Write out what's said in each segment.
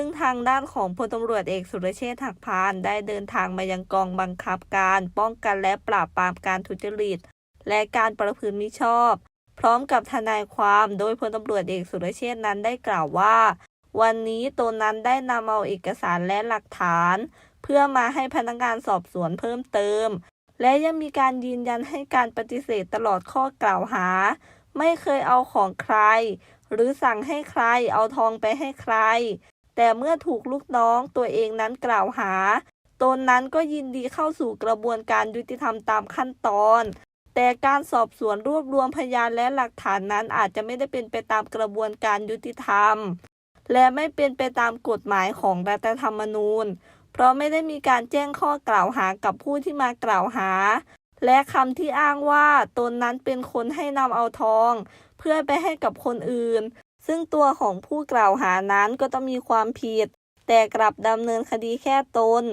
ซึ่งทางด้านของพลตำรวจเอกสุรเชษฐ์หักพานได้เดินทางมายังกองบังคับการ ป้องกันและปราบปรามการทุจริต และการประพฤติมิชอบ พร้อมกับทนายความโดยพลตำรวจเอกสุรเชษฐ์นั้นได้กล่าวว่า วันนี้ตนนั้นได้นำเอาเอกสารและหลักฐาน เพื่อมาให้พนักงานสอบสวนเพิ่มเติม และยังมีการยืนยันให้การปฏิเสธตลอดข้อกล่าวหา ไม่เคยเอาของใคร หรือสั่งให้ใครเอาทองไปให้ใคร แต่เมื่อถูกลูกน้องตัวเองนั้นกล่าวหา ตนนั้นก็ยินดีเข้าสู่กระบวนการยุติธรรมตามขั้นตอน แต่การสอบสวนรวบรวมพยานและหลักฐานนั้นอาจจะไม่ได้เป็นไปตามกระบวนการยุติธรรม และไม่เป็นไปตามกฎหมายของรัฐธรรมนูญ เพราะไม่ได้มีการแจ้งข้อกล่าวหากับผู้ที่มากล่าวหา และคำที่อ้างว่าตนนั้นเป็นคนให้นำเอาทอง เพื่อไปให้กับคนอื่น ซึ่งตัวของผู้กล่าวหานั้นก็ต้องมีความผิด แต่กลับดำเนินคดีแค่ตน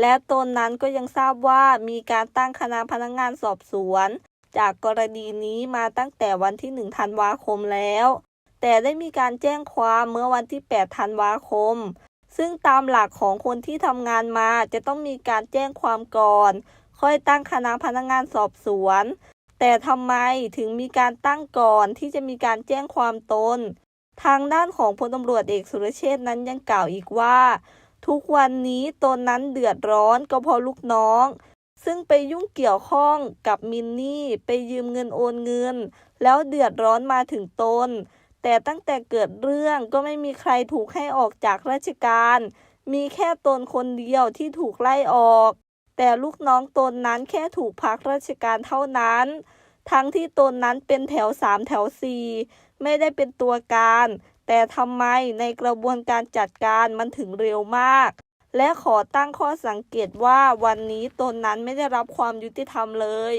และตนนั้นก็ยังทราบว่ามีการตั้งคณะพนักงานสอบสวน จากกรณีนี้มาตั้งแต่วันที่ 1 ธันวาคมแล้ว แต่ได้มีการแจ้งความเมื่อวันที่ 8 ธันวาคม ซึ่งตามหลักของคนที่ทำงานมาจะต้องมีการแจ้งความก่อน ค่อยตั้งคณะพนักงานสอบสวน แต่ทำไมถึงมีการตั้งก่อนที่จะมีการแจ้งความตน ทางด้านของพลตำรวจเอกสุรเชษนั้นยังกล่าวอีกว่า ทุกวันนี้ตนนั้นเดือดร้อนก็เพราะลูกน้อง ซึ่งไปยุ่งเกี่ยวข้องกับมินนี่ ไปยืมเงินโอนเงิน แล้วเดือดร้อนมาถึงตน แต่ตั้งแต่เกิดเรื่องก็ไม่มีใครถูกให้ออกจากราชการ มีแค่ตนคนเดียวที่ถูกไล่ออก แต่ลูกน้องตนนั้นแค่ถูกพักราชการเท่านั้น ทั้งที่ตนนั้นเป็นแถวสามแถวสี่ไม่ได้เป็นตัวการ แต่ทำไมในกระบวนการจัดการมันถึงเร็วมาก และขอตั้งข้อสังเกตว่าวันนี้ตนนั้นไม่ได้รับความยุติธรรมเลย